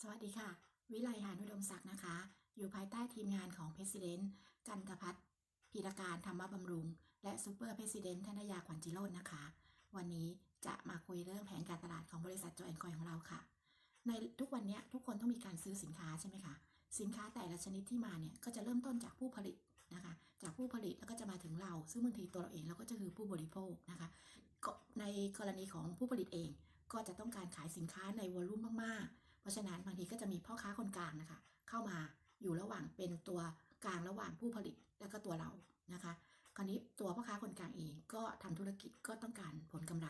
สวัสดีค่ะ วิไลหานุดมศักดิ์นะคะ อยู่ภายใต้ทีมงานของเพ s ิเดนต์กันตพัฒน์พีรการธรรมบำรุง และซูเปอร์เพ s ิเดนต์ธนยาขวัญจิโรจน์นะคะ วันนี้จะมาคุยเรื่องแผนการตลาดของบริษัทจอยแอนคอยของเราค่ะ ในทุกวันนี้ทุกคนต้องมีการซื้อสินค้าใช่ไหมคะสินค้าแต่ละชนิดที่มาเนี่ยก็จะเริ่มต้นจากผู้ผลิตนะคะ จากผู้ผลิตแล้วก็จะมาถึงเรา ซึ่งบางทีตัวเราเองเราก็จะคือผู้บริโภคนะคะในกรณีของผู้ผลิตเองก็จะต้องการขายสินค้าในวอลลุ่มมากๆ ราะฉะนั้นบางทีก็จะมีพ่อค้าคนกลางนะคะ เข้ามาอยู่ระหว่างเป็นตัวกลางระหว่างผู้ผลิตและก็ตัวเรานะคะ คราวนี้ตัวพ่อค้าคนกลางเองก็ทำธุรกิจก็ต้องการผลกำไร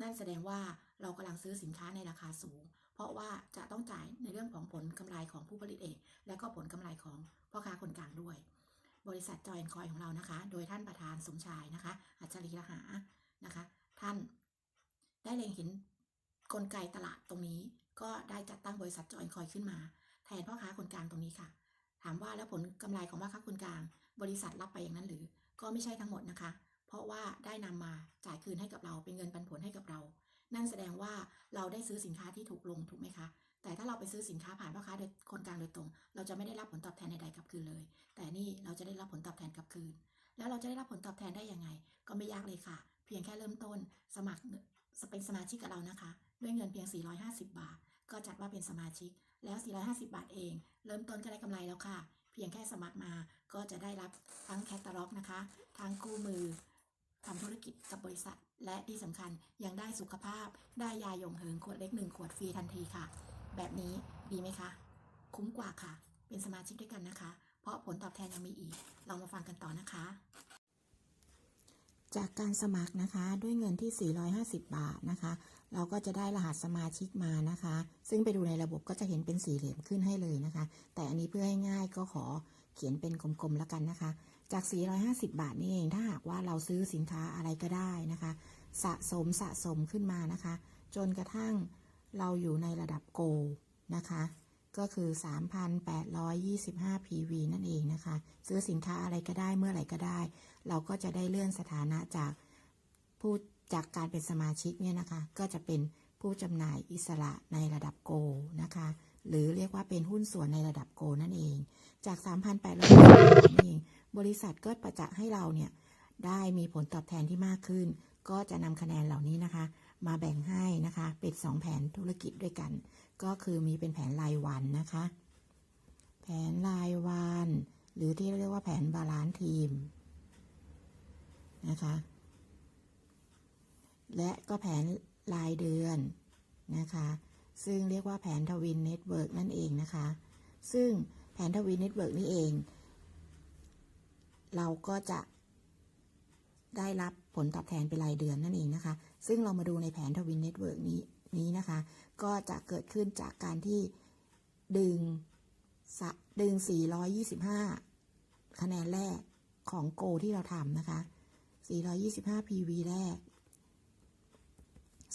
นั่นแสดงว่าเรากำลังซื้อสินค้าในราคาสูง เพราะว่าจะต้องจ่ายในเรื่องของผลกำไรของผู้ผลิตเอง และก็ผลกำไรของพ่อค้าคนกลางด้วย บริษัทจอยแอนคอยของเรานะคะ โดยท่านประธานสมชายนะคะ อัจฉริยะหานะคะ ท่านได้เล็งเห็นกลไกตลาดตรงนี้ ก็ได้จัดตั้งบริษัทจอยคอยขึ้นมา แทนพ่อค้าคนกลางตรงนี้ค่ะ ถามว่าแล้วผลกำไรของพ่อค้าคนกลาง บริษัทรับไปอย่างนั้นหรือ ก็ไม่ใช่ทั้งหมดนะคะ เพราะว่าได้นำมาจ่ายคืนให้กับเราเป็นเงินปันผลให้กับเรา นั่นแสดงว่าเราได้ซื้อสินค้าที่ถูกลงถูกไหมคะแต่ถ้าเราไปซื้อสินค้าผ่านพ่อค้าโดยคนกลางโดยตรง เราจะไม่ได้รับผลตอบแทนใดๆกลับคืนเลย แต่นี่เราจะได้รับผลตอบแทนกลับคืน แล้วเราจะได้รับผลตอบแทนได้ยังไง ก็ไม่ยากเลยค่ะ เพียงแค่เริ่มต้น สมัครเป็นสมาชิกกับเรานะคะ ด้วยเงินเพียง 450 บาท ก็จัดว่าเป็นสมาชิกแล้ว 450 บาทเอง เริ่มต้นก็ได้กำไรแล้วค่ะ เพียงแค่สมัครมาก็จะได้รับทั้งแคตตาล็อกนะคะ ทั้งคู่มือทำธุรกิจกับบริษัท และที่สำคัญยังได้สุขภาพ ได้ยาหยงเหิงขวดเล็กหนึ่งขวดฟรีทันทีค่ะ แบบนี้ดีไหมคะ คุ้มกว่าค่ะ เป็นสมาชิกด้วยกันนะคะ เพราะผลตอบแทนยังมีอีกเรามาฟังกันต่อนะคะ จากการสมัครนะคะด้วยเงินที่ 450 บาทนะคะ เราก็จะได้รหัสสมาชิกมานะคะ ซึ่งไปดูในระบบก็จะเห็นเป็นสี่เหลี่ยมขึ้นให้เลยนะคะ แต่อันนี้เพื่อให้ง่ายก็ขอเขียนเป็นกลมๆแล้วกันนะคะ จาก 450 บาทนี่เอง ถ้าหากว่าเราซื้อสินค้าอะไรก็ได้นะคะ สะสมสะสมขึ้นมานะคะ จนกระทั่งเราอยู่ในระดับโกนะคะ ก็คือ 3,825 PV นั่นเองนะคะ ซื้อสินค้าอะไรก็ได้เมื่อไหร่ก็ได้ เราก็จะได้เลื่อนสถานะจากผู้จากการเป็นสมาชิกเนี่ยนะคะ ก็จะเป็นผู้จำหน่ายอิสระในระดับโกนะคะ หรือเรียกว่าเป็นหุ้นส่วนในระดับโกนั่นเอง จาก 3,800นั่นเองบริษัทก็ประจะให้เราเนี่ยได้มีผลตอบแทนที่มากขึ้น ก็จะนำคะแนนเหล่านี้นะคะ มาแบ่งให้นะคะเป็นสองแผนธุรกิจด้วยกัน ก็คือมีเป็นแผนรายวันนะคะ แผนรายวัน หรือที่เรียกว่าแผนบาลานซ์ทีม นะคะ และก็แผนรายเดือนนะคะ ซึ่งเรียกว่าแผนทวินเน็ตเวิร์กนั่นเองนะคะ ซึ่งแผนทวินเน็ตเวิร์กนี่เอง เราก็จะได้รับผลตอบแทนเป็นรายเดือนนั่นเองนะคะ ซึ่งเรามาดูในแผนทวินเน็ตเวิร์กนี้นี้นะคะ ก็จะเกิดขึ้นจากการที่ดึงสะดึง 425 คะแนนแรกของโกที่เราทำนะคะ 425 PV แรก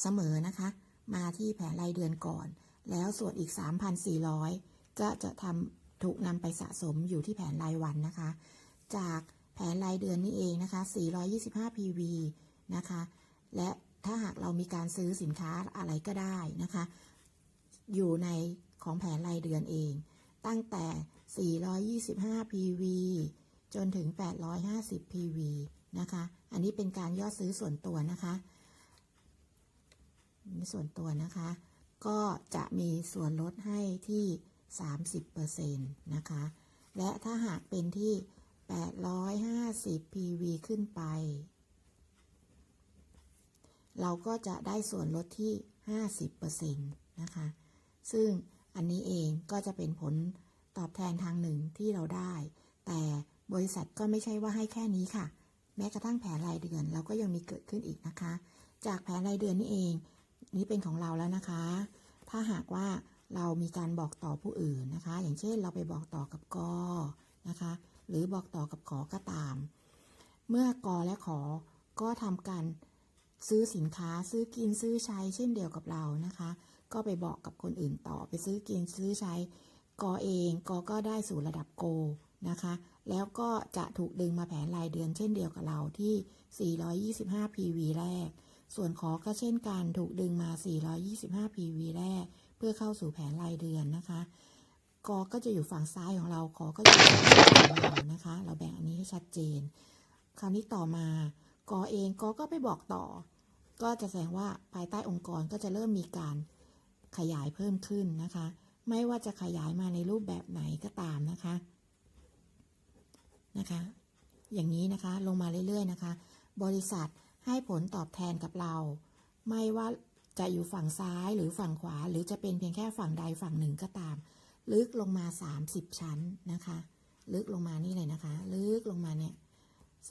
เสมอนะคะ มาที่แผนรายเดือนก่อน แล้วส่วนอีก 3,400 ก็จะทำถูกนำไปสะสมอยู่ที่แผนรายวันนะคะ จากแผนรายเดือนนี้เองนะคะ 425 PV นะคะ และถ้าหากเรามีการซื้อสินค้าอะไรก็ได้นะคะ อยู่ในของแผนรายเดือนเอง ตั้งแต่ 425 PV จนถึง 850 PV นะคะ อันนี้เป็นการยอดซื้อส่วนตัวนะคะนี่ส่วนตัวนะคะ ก็จะมีส่วนลดให้ที่ 30%นะคะ และถ้าหากเป็นที่ 850 PV ขึ้นไป เราก็จะได้ส่วนลดที่ 50%นะคะ ซึ่งอันนี้เองก็จะเป็นผลตอบแทนทางหนึ่งที่เราได้ แต่บริษัทก็ไม่ใช่ว่าให้แค่นี้ค่ะ แม้กระทั่งแผนรายเดือนเราก็ยังมีเกิดขึ้นอีกนะคะ จากแผนรายเดือนนี่เอง นี่เป็นของเราแล้วนะคะ ถ้าหากว่าเรามีการบอกต่อผู้อื่นนะคะ อย่างเช่นเราไปบอกต่อกับกอนะคะ หรือบอกต่อกับขอก็ตาม เมื่อกอและขอก็ทำการซื้อสินค้าซื้อกินซื้อใช้ เช่นเดียวกับเรานะคะ ก็ไปบอกกับคนอื่นต่อไปซื้อกินซื้อใช้กอเองกอก็ได้สู่ระดับโกนะคะ แล้วก็จะถูกดึงมาแผนรายเดือนเช่นเดียวกับเราที่ 425 PV แรก ส่วนขอก็เช่นกันถูกดึงมา 425 PV แรก เพื่อเข้าสู่แผนรายเดือนนะคะกอก็จะอยู่ฝั่งซ้ายของเรา ขอก็อยู่ฝั่งขวาของเรานะคะ เราแบ่งอันนี้ให้ชัดเจน คราวนี้ต่อมากอเองกอก็ไปบอกต่อ ก็จะแสดงว่าภายใต้องค์กรก็จะเริ่มมีการขยายเพิ่มขึ้นนะคะ ไม่ว่าจะขยายมาในรูปแบบไหนก็ตามนะคะ นะคะ อย่างนี้นะคะลงมาเรื่อยๆนะคะ บริษัทให้ผลตอบแทนกับเรา ไม่ว่าจะอยู่ฝั่งซ้ายหรือฝั่งขวา หรือจะเป็นเพียงแค่ฝั่งใดฝั่งหนึ่งก็ตาม ลึกลงมา 30 ชั้นนะคะ ลึกลงมานี่เลยนะคะ ลึกลงมาเนี่ย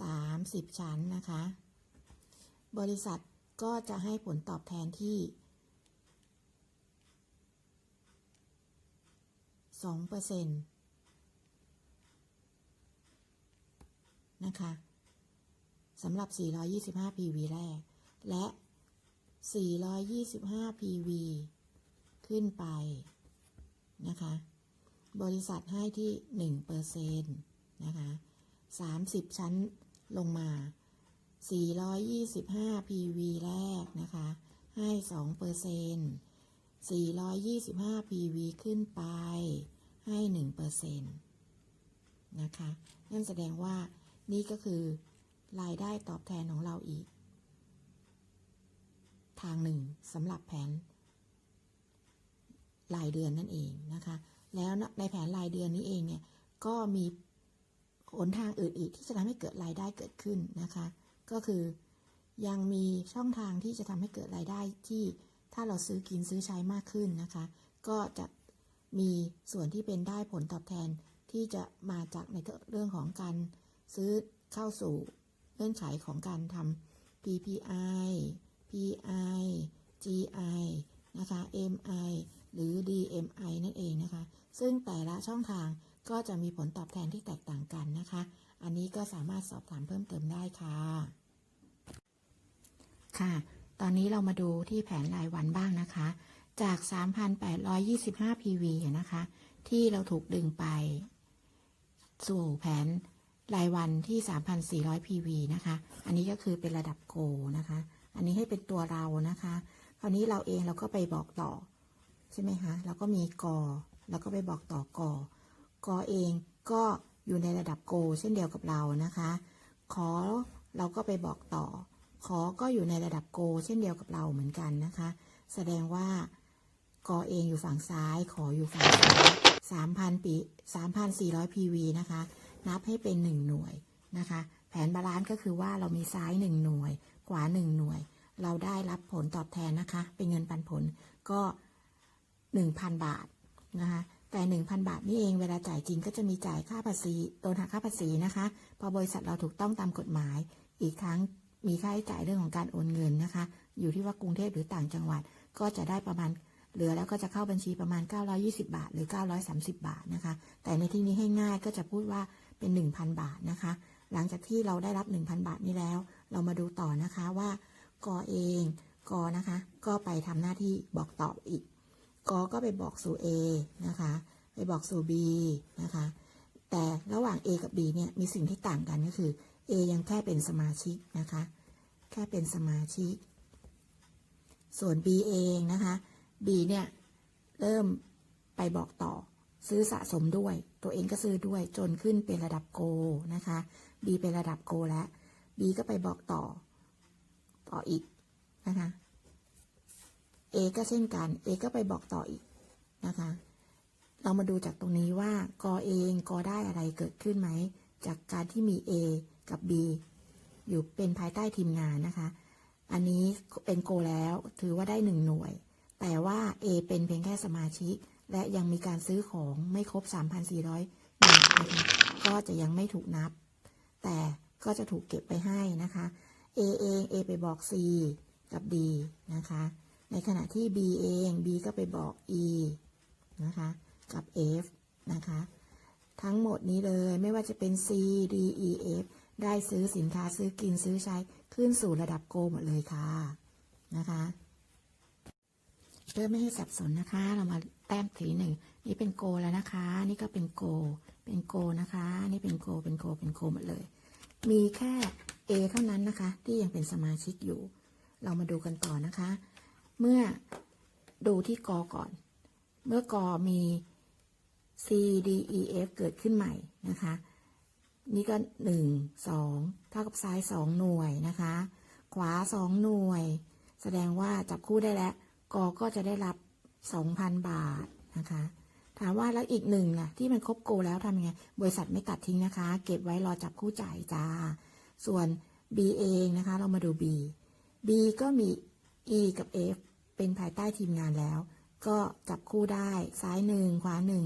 30ชั้นนะคะ บริษัทก็จะให้ผลตอบแทนที่2%เปอร์เซ็นต์ นะคะสำหรับ 425 PV แรก และ 425 PV ขึ้นไปนะคะ บริษัทให้ที่ 1%นะคะ 30 ชั้นลงมา 425 PV แรกนะคะ ให้2เปอร์เซ็นต์425 PV ขึ้นไปให้1เปอร์เซ็นต์นะคะ นั่นแสดงว่า นี่ก็คือรายได้ตอบแทนของเราอีก ทางหนึ่งสำหรับแผนรายเดือนนั่นเองนะคะ แล้วในแผนรายเดือนนี้เองเนี่ยก็มีหนทางอื่นอีกที่จะทำให้เกิดรายได้เกิดขึ้นนะคะ ก็คือยังมีช่องทางที่จะทำให้เกิดรายได้ที่ถ้าเราซื้อกินซื้อใช้มากขึ้นนะคะ ก็จะมีส่วนที่เป็นได้ผลตอบแทนที่จะมาจากในเรื่องของการ ซื้อเข้าสู่เงื่อนไขของการทำ PPI PI GI นะคะ MI หรือ DMI นั่นเองนะคะ ซึ่งแต่ละช่องทางก็จะมีผลตอบแทนที่แตกต่างกันนะคะ อันนี้ก็สามารถสอบถามเพิ่มเติมได้ค่ะ ค่ะ ตอนนี้เรามาดูที่แผนรายวันบ้างนะคะ จาก 3,825 PV อะนะคะ ที่เราถูกดึงไป สู่แผน รายวันที่ 3,400 PV นะคะ อันนี้ก็คือเป็นระดับโกนะคะ อันนี้ให้เป็นตัวเรานะคะ คราวนี้เราเองเราก็ไปบอกต่อ ใช่ไหมคะ เราก็มีกอ แล้วก็ไปบอกต่อกอ กอเองก็อยู่ในระดับโก เช่นเดียวกับเรานะคะ ขอเราก็ไปบอกต่อ ขอก็อยู่ในระดับโก เช่นเดียวกับเราเหมือนกันนะคะ แสดงว่ากอเองอยู่ฝั่งซ้าย ขออยู่ฝั่งซ้าย3,000ปี3,400 PV นะคะ นับให้เป็น 1 หน่วยนะคะ แผนบาลานซ์ก็คือว่าเรามีซ้าย 1 หน่วย ขวา 1 หน่วย เราได้รับผลตอบแทนนะคะ เป็นเงินปันผลก็ 1,000 บาทนะคะแต่ 1,000 บาทนี่เองเวลาจ่ายจริงก็จะมีจ่ายค่าภาษีโดนหักค่าภาษีนะคะ พอบริษัทเราถูกต้องตามกฎหมาย อีกครั้งมีค่าใช้จ่ายเรื่องของการโอนเงินนะคะ อยู่ที่ว่ากรุงเทพหรือต่างจังหวัดก็จะได้ประมาณเหลือแล้วก็จะเข้าบัญชีประมาณ 920 บาท หรือ 930 บาทนะคะ แต่ในที่นี้ให้ง่ายก็จะพูดว่า เป็น 1,000 บาทนะคะ หลังจากที่เราได้รับ 1,000 บาทนี้แล้ว เรามาดูต่อนะคะว่ากอเองกอนะคะ ก็ไปทำหน้าที่บอกต่ออีกกอก็ไปบอกสู่ A นะคะ ไปบอกสู่ B นะคะ แต่ระหว่าง A กับ B เนี่ยมีสิ่งที่ต่างกันก็คือ A ยังแค่เป็นสมาชิกนะคะ แค่เป็นสมาชิก ส่วน B เองนะคะ B เนี่ยเริ่มไปบอกต่อซื้อสะสมด้วย ตัวเองก็ซื้อด้วยจนขึ้นเป็นระดับโกนะคะ B เป็นระดับโกแล้ว B ก็ไปบอกต่อ ต่ออีกนะคะ A ก็เช่นกัน A ก็ไปบอกต่ออีกนะคะ เรามาดูจากตรงนี้ว่ากอเองกอได้อะไรเกิดขึ้นไหม จากการที่มี A กับ B อยู่เป็นภายใต้ทีมงานนะคะ อันนี้เป็นโกแล้วถือว่าได้หนึ่งหน่วย แต่ว่า A เป็นเพียงแค่สมาชิก และยังมีการซื้อของไม่ครบ 3,400หน่วยนะคะก็จะยังไม่ถูกนับ แต่ก็จะถูกเก็บไปให้นะคะ A เอง A ไปบอก C กับ D นะคะ ในขณะที่ B เอง B ก็ไปบอก E นะคะ กับ F นะคะ ทั้งหมดนี้เลยไม่ว่าจะเป็น C D E F ได้ซื้อสินค้าซื้อกินซื้อใช้ขึ้นสู่ระดับโกหมดเลยค่ะนะคะเพื่อไม่ให้สับสนนะคะ เรามา แต้มทีหนึ่งนี่เป็นโกแล้วนะคะ นี่ก็เป็นโก เป็นโกนะคะ นี่เป็นโก เป็นโก เป็นโกหมดเลย มีแค่ A เท่านั้นนะคะ ที่ยังเป็นสมาชิกอยู่ เรามาดูกันต่อนะคะ เมื่อดูที่กอก่อน เมื่อกอมี C D E F เกิดขึ้นใหม่นะคะ นี่ก็หนึ่งสองเท่ากับซ้ายสองหน่วยนะคะ ขวาสองหน่วย แสดงว่าจับคู่ได้แล้วกอก็จะได้รับ สองพันบาทนะคะ ถามว่าแล้วอีกหนึ่งล่ะที่มันครบโกแล้วทำยังไง บริษัทไม่ตัดทิ้งนะคะ เก็บไว้รอจับคู่จ่ายจ้า ส่วน B เองนะคะ เรามาดู B B ก็มี E กับ F เป็นภายใต้ทีมงานแล้ว ก็จับคู่ได้ซ้ายหนึ่งขวาหนึ่ง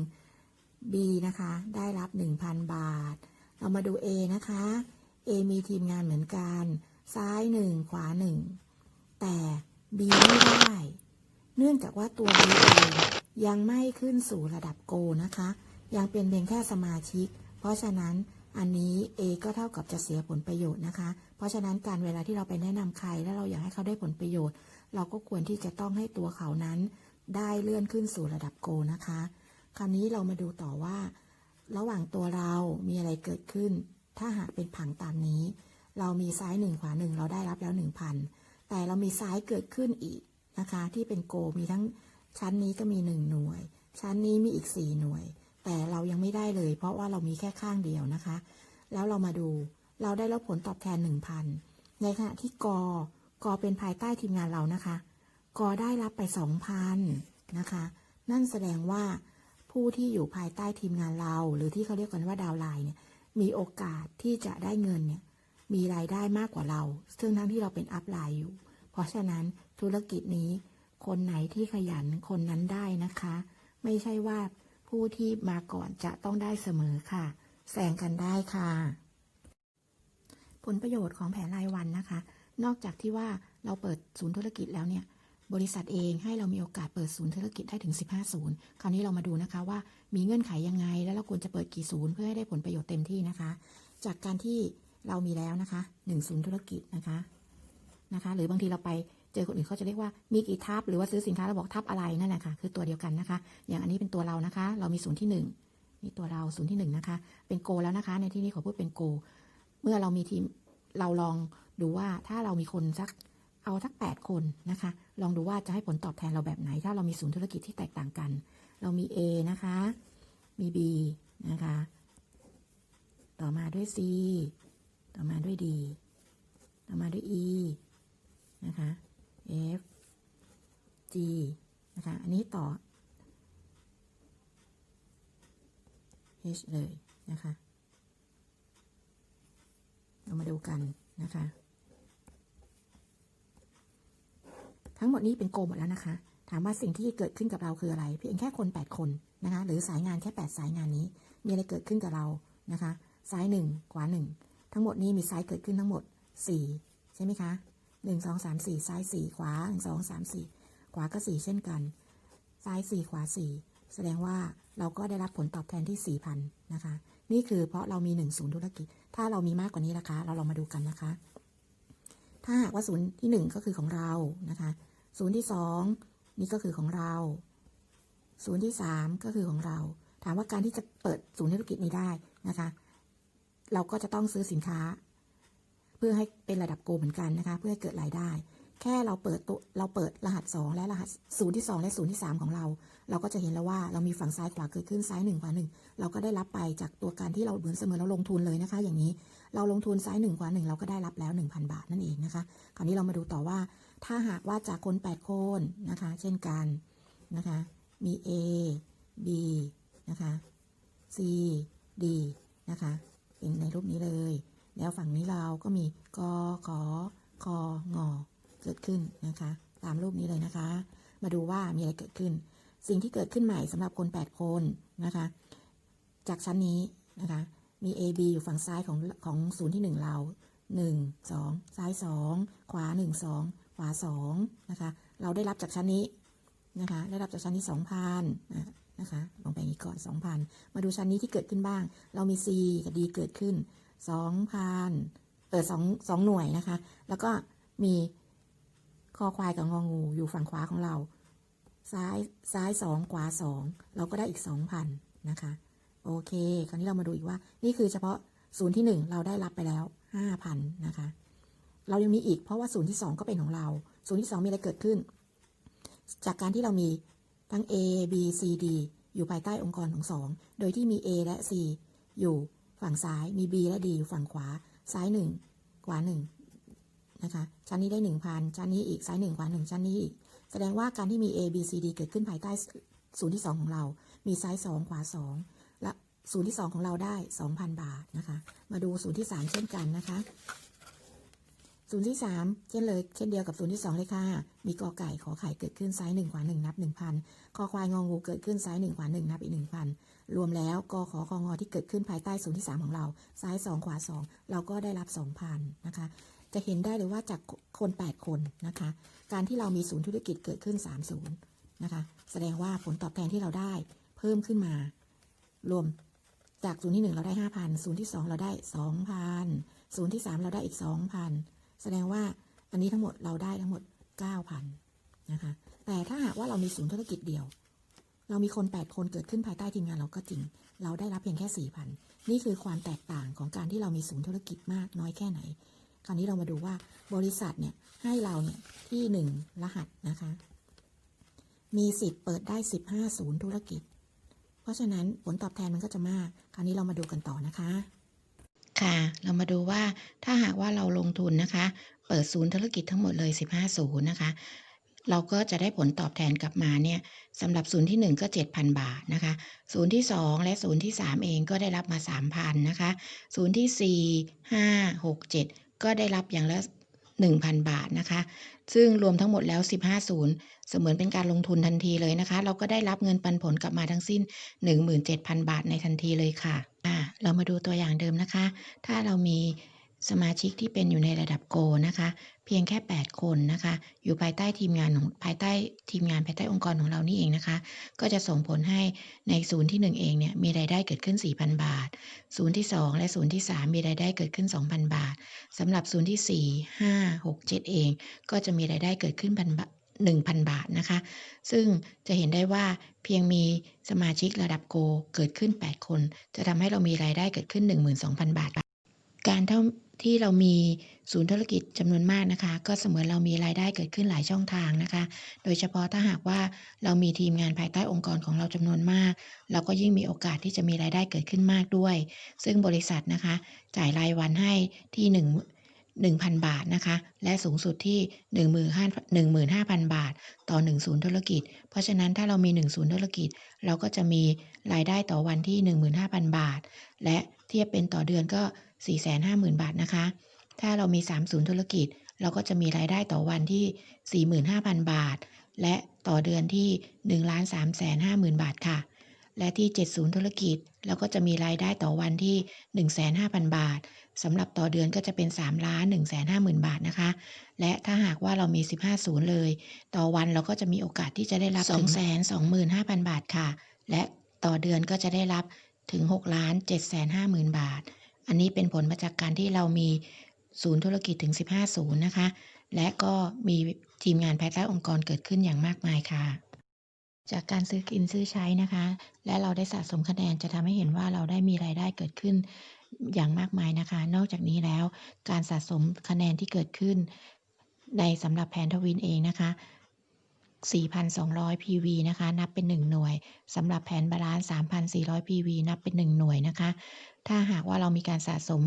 B นะคะ ได้รับ 1,000 บาท เรามาดู A นะคะ A มีทีมงานเหมือนกัน ซ้ายหนึ่งขวาหนึ่งแต่ B ไม่ได้ เนื่องจากว่าตัว B เองยังไม่ขึ้นสู่ระดับโกนะคะ ยังเป็นเพียงแค่สมาชิก เพราะฉะนั้นอันนี้ A ก็เท่ากับจะเสียผลประโยชน์นะคะ เพราะฉะนั้นการเวลาที่เราไปแนะนำใคร แล้วเราอยากให้เขาได้ผลประโยชน์ เราก็ควรที่จะต้องให้ตัวเขานั้นได้เลื่อนขึ้นสู่ระดับโกนะคะ คราวนี้เรามาดูต่อว่า ระหว่างตัวเรามีอะไรเกิดขึ้น ถ้าหากเป็นผังตามนี้ เรามีซ้ายหนึ่งขวาหนึ่งเราได้รับแล้วหนึ่งพันแต่เรามีซ้ายเกิดขึ้นอีก นะคะ ที่เป็นโกมีทั้งชั้นนี้ก็มีหนึ่งหน่วย ชั้นนี้มีอีกสี่หน่วย แต่เรายังไม่ได้เลย เพราะว่าเรามีแค่ข้างเดียวนะคะ แล้วเรามาดูเราได้รับผลตอบแทนหนึ่งพันในขณะที่กอกอเป็นภายใต้ทีมงานเรานะคะ กอได้รับไปสองพันนะคะ นั่นแสดงว่าผู้ที่อยู่ภายใต้ทีมงานเรา หรือที่เขาเรียกกันว่าดาวไลน์เนี่ยมีโอกาสที่จะได้เงินเนี่ยมีรายได้มากกว่าเรา ซึ่งทั้งที่เราเป็นอัพไลน์อยู่ เพราะฉะนั้น ธุรกิจนี้คนไหนที่ขยันคนนั้นได้นะคะ ไม่ใช่ว่าผู้ที่มาก่อนจะต้องได้เสมอค่ะแซงกันได้ค่ะ ผลประโยชน์ของแผนรายวันนะคะ นอกจากที่ว่าเราเปิดศูนย์ธุรกิจแล้วเนี่ย บริษัทเองให้เรามีโอกาสเปิดศูนย์ธุรกิจได้ถึง 15 ศูนย์ คราวนี้เรามาดูนะคะว่ามีเงื่อนไขยังไง แล้วเราควรจะเปิดกี่ศูนย์เพื่อให้ได้ผลประโยชน์เต็มที่นะคะ จากการที่เรามีแล้วนะคะ1ศูนย์ธุรกิจนะคะนะคะ หรือบางทีเราไป อคนอื่นเขาจะเรียกว่ามีกี่ทับหรือว่าซื้อสินค้าเราบอกทับอะไรนั่นแหละค่ะคือตัวเดียวกันนะคะ อย่างอันนี้เป็นตัวเรานะคะ เรามีศูนย์ที่หนึ่งนี่ตัวเราศูนย์ที่หนึ่งนะคะ เป็นโกแล้วนะคะ ในที่นี้ขอพูดเป็นโก เมื่อเรามีทีมเราลองดูว่าถ้าเรามีคนสักเอาสักแปดคนนะคะ ลองดูว่าจะให้ผลตอบแทนเราแบบไหน ถ้าเรามีศูนย์ธุรกิจที่แตกต่างกัน เรามี A นะคะ มี B นะคะ ต่อมาด้วย C ต่อมาด้วย D ต่อมาด้วย E นะคะ F G นะคะ อันนี้ต่อ H เลยนะคะ เรามาดูกันนะคะ ทั้งหมดนี้เป็นโกหมดแล้วนะคะ ถามว่าสิ่งที่เกิดขึ้นกับเราคืออะไร เพียงแค่คน 8 คนนะคะ หรือสายงานแค่ 8 สายงานนี้ มีอะไรเกิดขึ้นกับเรานะคะ ซ้าย 1 ขวา 1 ทั้งหมดนี้มีซ้ายเกิดขึ้นทั้งหมด 4 ใช่ไหมคะ 1 2 3 4ซ้าย4ขวา1 2 3 4ขวาก็4เช่นกัน ซ้าย4ขวา4แสดงว่าเราก็ได้รับผลตอบแทนที่4,000นนะคะ นี่คือเพราะเรามี1ศูนย์ธุรกิจ ถ้าเรามีมากกว่านี้นะคะ เราลองมาดูกันนะคะ ถ้าหากว่าศูนย์ที่1ก็คือของเรานะคะศูนย์ที่2นี่ก็คือของเราศูนย์ที่3ก็คือของเรา ถามว่าการที่จะเปิดศูนย์ธุรกิจนี้ได้นะคะ เราก็จะต้องซื้อสินค้า เพื่อให้เป็นระดับโกเหมือนกันนะคะ เพื่อให้เกิดรายได้ แค่เราเปิดตัวเราเปิดรหัส 2 และรหัสศูนย์ที่ 2 และศูนย์ที่ 3 ของเรา เราก็จะเห็นแล้วว่าเรามีฝั่งซ้ายขวาเกิดขึ้นซ้าย1ขวา1เราก็ได้รับไปจากตัวการที่เราเหมือนเสมือนเราลงทุนเลยนะคะ อย่างนี้เราลงทุนซ้าย1ขวา1เราก็ได้รับแล้ว 1,000 บาทนั่นเองนะคะ คราวนี้เรามาดูต่อว่า ถ้าหากว่าจากคน 8 คนนะคะ เช่นกันนะคะ มี A B นะคะ C D นะคะ เป็นในรูปนี้เลย แล้วฝั่งนี้เราก็มีกอขอคองอเกิดขึ้นนะคะ ตามรูปนี้เลยนะคะ มาดูว่ามีอะไรเกิดขึ้น สิ่งที่เกิดขึ้นใหม่สำหรับคน 8 คนนะคะ จากชั้นนี้นะคะ มี A B อยู่ฝั่งซ้ายของของศูนย์ที่ 1 เรา 1 2 ซ้าย 2 ขวา 1 2 ขวา 2 นะคะ เราได้รับจากชั้นนี้นะคะ ได้รับจากชั้นนี้2,000นะคะลงไปอย่างนี้ก่อน 2,000 มาดูชั้นนี้ที่เกิดขึ้นบ้าง เรามี C กับ D เกิดขึ้น 2,000เออสองสองหน่วยนะคะ แล้วก็มีคอควายกับงองูอยู่ฝั่งขวาของเรา ซ้ายซ้ายสองขวาสองเราก็ได้อีก2,000นนะคะ โอเค คราวนี้เรามาดูอีกว่า นี่คือเฉพาะศูนย์ที่1เราได้รับไปแล้ว5,000นนะคะ เรายังมีอีกเพราะว่าศูนย์ที่2ก็เป็นของเราศูนย์ที่2มีอะไรเกิดขึ้น จากการที่เรามีทั้ง A B C D อยู่ภายใต้องค์กรของสองโดยที่มี A และ C อยู่ ฝั่งซ้ายมี B และ D อยู่ฝั่งขวา ซ้ายหนึ่งขวาหนึ่งนะคะ ชั้นนี้ได้หนึ่งพันชั้นนี้อีก ซ้ายหนึ่งขวาหนึ่งชั้นนี้อีก แสดงว่าการที่มี A B C D เกิดขึ้นภายใต้ศูนย์ที่สองของเรา มีซ้ายสองขวาสองและศูนย์ที่สองของเราได้ 2,000 บาทนะคะ มาดูศูนย์ที่สามเช่นกันนะคะ ศูนย์ที่สามเช่นเลยเช่นเดียวกับศูนย์ที่สองเลยค่ะ มีกอไก่ขอไข่เกิดขึ้นซ้ายหนึ่งขวาหนึ่งนับหนึ่งพันคอควายงองูเกิดขึ้นซ้ายหนึ่งขวาหนึ่งนับอีกหนึ่งพันรวมแล้วกอขอคองอที่เกิดขึ้นภายใต้ศูนย์ที่สามของเรา ซ้ายสองขวาสองเราก็ได้รับสองพันนะคะ จะเห็นได้เลยว่าจากคนแปดคนนะคะ การที่เรามีศูนย์ธุรกิจเกิดขึ้นสามศูนย์นะคะแสดงว่าผลตอบแทนที่เราได้เพิ่มขึ้นมา รวมจากศูนย์ที่หนึ่งเราได้ห้าพันศูนย์ที่สองเราได้สองพันศูนย์ที่สามเราได้อีกสองพัน แสดงว่าอันนี้ทั้งหมดเราได้ทั้งหมดเก้าพันนะคะ แต่ถ้าหากว่าเรามีศูนย์ธุรกิจเดียว เรามีคนแปดคนเกิดขึ้นภายใต้ทีมงานเราก็จริง เราได้รับเพียงแค่สี่พันนี่คือความแตกต่างของการที่เรามีศูนย์ธุรกิจมากน้อยแค่ไหน คราวนี้เรามาดูว่าบริษัทเนี่ยให้เราเนี่ยที่หนึ่งรหัสนะคะ มีสิทธิ์เปิดได้สิบห้าศูนย์ธุรกิจ เพราะฉะนั้นผลตอบแทนมันก็จะมาก คราวนี้เรามาดูกันต่อนะคะ ค่ะ เรามาดูว่าถ้าหากว่าเราลงทุนนะคะ เปิดศูนย์ธุรกิจทั้งหมดเลย 15 ศูนย์นะคะ เราก็จะได้ผลตอบแทนกลับมาเนี่ยสำหรับศูนย์ที่ 1 ก็ 7,000 บาทนะคะ ศูนย์ที่ 2 และศูนย์ที่ 3 เองก็ได้รับมา 3,000นะคะ ศูนย์ที่ 4 5 6 7 ก็ได้รับอย่างละ 1,000 บาทนะคะ ซึ่งรวมทั้งหมดแล้ว 15ศูนย์เสมือนเป็นการลงทุนทันทีเลยนะคะ เราก็ได้รับเงินปันผลกลับมาทั้งสิ้น 17,000 บาทในทันทีเลยค่ะอ่าเรามาดูตัวอย่างเดิมนะคะ ถ้าเรามี สมาชิกที่เป็นอยู่ในระดับโกนะคะ เพียงแค่ 8 คนนะคะ อยู่ภายใต้ทีมงานของภายใต้องค์งานภายใต้องค์กรของเรานี่เองนะคะ ก็จะส่งผลให้ในศูนย์ที่ 1 เองเนี่ยมีรายได้เกิดขึ้น 4,000 บาท ศูนย์ที่ 2 และศูนย์ที่ 3 มีรายได้เกิดขึ้น 2,000 บาทสำหรับศูนย์ที่ 4 5 6 7 เอง ก็จะมีรายได้เกิดขึ้นพันบาท1,000 บาทนะคะ ซึ่งจะเห็นได้ว่าเพียงมีสมาชิกระดับโกเกิดขึ้น 8 คน จะทำให้เรามีรายได้เกิดขึ้น 12,000 บาท การเท่า ที่เรามีศูนย์ธุรกิจจำนวนมากนะคะ ก็เสมือนเรามีรายได้เกิดขึ้นหลายช่องทางนะคะ โดยเฉพาะถ้าหากว่าเรามีทีมงานภายใต้องค์กรของเราจำนวนมาก เราก็ยิ่งมีโอกาสที่จะมีรายได้เกิดขึ้นมากด้วย ซึ่งบริษัทนะคะ จ่ายรายวันให้ที่1 1,000 บาทนะคะ และสูงสุดที่1 5 15,000 บาท ต่อ1ศูนย์ธุรกิจ เพราะฉะนั้นถ้าเรามี1ศูนย์ธุรกิจ เราก็จะมีรายได้ต่อวันที่ 15,000 บาท และเทียบเป็นต่อเดือนก็ 450,000 บาทนะคะ ถ้าเรามี 3 ศูนย์ธุรกิจ เราก็จะมีรายได้ต่อวันที่ 45,000 บาท และต่อเดือนที่ 1 3 5 0 0 0 0 บาทค่ะ และที่ 7 ศูนย์ธุรกิจ เราก็จะมีรายได้ต่อวันที่ 15,000 บาทสำหรับต่อเดือนก็จะเป็น3ล้าน1 5 0 0 0 0 บาทนะคะ และถ้าหากว่าเรามี 15 ศูนย์เลย ต่อวันเราก็จะมีโอกาสที่จะได้รับ225,000 บาทค่ะ และต่อเดือนก็จะได้รับถึง6ล้าน7 5 0 0 0 0 บาท อันนี้เป็นผลมาจากการที่เรามีศูนย์ธุรกิจถึง 15 ศูนย์นะคะ และก็มีทีมงานภายใต้องค์กรเกิดขึ้นอย่างมากมายค่ะ จากการซื้อกินซื้อใช้นะคะ และเราได้สะสมคะแนนจะทำให้เห็นว่าเราได้มีรายได้เกิดขึ้นอย่างมากมายนะคะ นอกจากนี้แล้วการสะสมคะแนนที่เกิดขึ้น ในสำหรับแผนทวินเองนะคะ 4,200 PV นะคะ นับเป็น 1 หน่วยสำหรับแผนบาลานซ์3,400 PV นับเป็น 1 หน่วยนะคะ ถ้าหากว่าเรามีการสะสม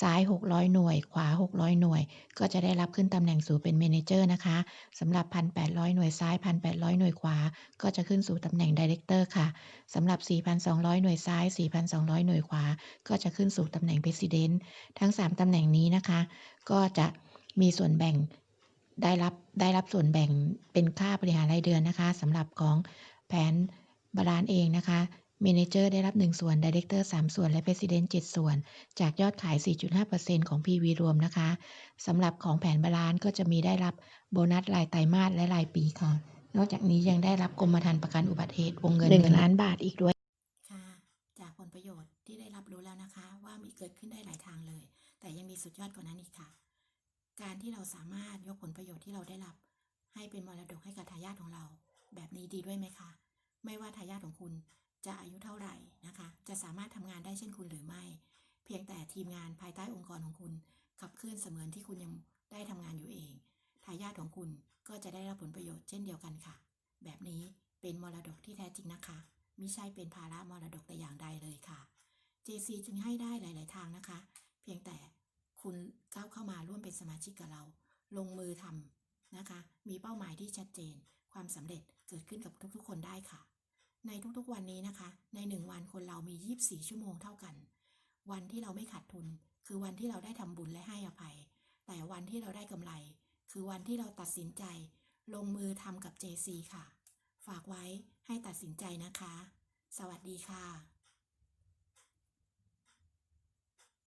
ซ้าย 600 หน่วย ขวา 600 หน่วย ก็จะได้รับขึ้นตำแหน่งสู่เป็น Manager นะคะสำหรับ 1,800 หน่วยซ้าย 1,800 หน่วยขวา ก็จะขึ้นสู่ตำแหน่ง Director ค่ะสำหรับ 4,200 หน่วยซ้าย 4,200 หน่วยขวา ก็จะขึ้นสู่ตำแหน่ง President ทั้ง 3ตำแหน่งนี้นะคะ ก็จะมีส่วนแบ่ง ได้รับได้รับส่วนแบ่งเป็นค่าบริหารรายเดือนนะคะสำหรับของแผนบาลานซ์เองนะคะ Manager ได้รับ 1 ส่วน Director 3ส่วน และ President 7 ส่วน จากยอดขาย 4.5%ของ PV รวมนะคะสำหรับของแผนบาลานซ์ก็จะมีได้รับโบนัสรายไตรมาสและรายปีค่ะ นอกจากนี้ยังได้รับกรมธรรม์ประกันอุบัติเหตุวงเงิน 1 ล้านบาทอีกด้วย ค่ะ จากผลประโยชน์ที่ได้รับรู้แล้วนะคะ ว่ามีเกิดขึ้นได้หลายทางเลย แต่ยังมีสุดยอดกว่านั้นอีกค่ะ การที่เราสามารถยกผลประโยชน์ที่เราได้รับ ให้เป็นมรดกให้กับทายาทของเรา แบบนี้ดีด้วยไหมคะ ไม่ว่าทายาทของคุณจะอายุเท่าไหร่นะคะ จะสามารถทำงานได้เช่นคุณหรือไม่ เพียงแต่ทีมงานภายใต้องค์กรของคุณ ขับเคลื่อนเสมือนที่คุณยังได้ทำงานอยู่เองทายาทของคุณก็จะได้รับผลประโยชน์เช่นเดียวกันค่ะ แบบนี้เป็นมรดกที่แท้จริงนะคะมิใช่เป็นภาระมรดกแต่อย่างใดเลยค่ะ JC จึงให้ได้หลาย ๆ ทางนะคะ เพียงแต่ คุณก้าวเข้ามาร่วมเป็นสมาชิกกับเรา ลงมือทำนะคะ มีเป้าหมายที่ชัดเจน ความสำเร็จเกิดขึ้นกับทุกๆ คนได้ค่ะ ในทุกๆวันนี้นะคะ ในหนึ่งวันคนเรามี 24 ชั่วโมงเท่ากัน วันที่เราไม่ขาดทุน คือวันที่เราได้ทำบุญและให้อภัย แต่วันที่เราได้กำไร คือวันที่เราตัดสินใจ ลงมือทำกับ JC ค่ะ ฝากไว้ให้ตัดสินใจนะคะ สวัสดีค่ะ